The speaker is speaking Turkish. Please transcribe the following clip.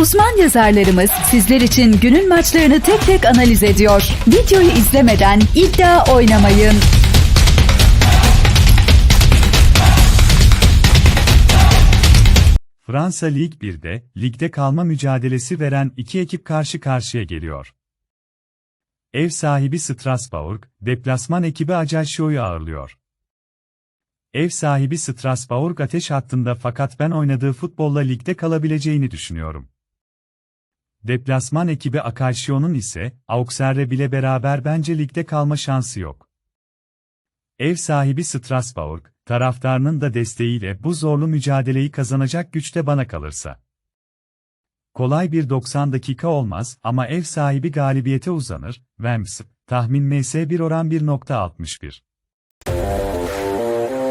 Uzman yazarlarımız sizler için günün maçlarını tek tek analiz ediyor. Videoyu izlemeden iddia oynamayın. Fransa Lig 1'de, ligde kalma mücadelesi veren iki ekip karşı karşıya geliyor. Ev sahibi Strasbourg, deplasman ekibi Ajacsio'yu ağırlıyor. Ev sahibi Strasbourg ateş hattında fakat ben oynadığı futbolla ligde kalabileceğini düşünüyorum. Deplasman ekibi Ajacsio'nun ise, Auxerre bile beraber bence ligde kalma şansı yok. Ev sahibi Strasbourg, taraftarının da desteğiyle bu zorlu mücadeleyi kazanacak güçte bana kalırsa. Kolay bir 90 dakika olmaz ama ev sahibi galibiyete uzanır. Wemps, tahmin MS 1 oran 1.61.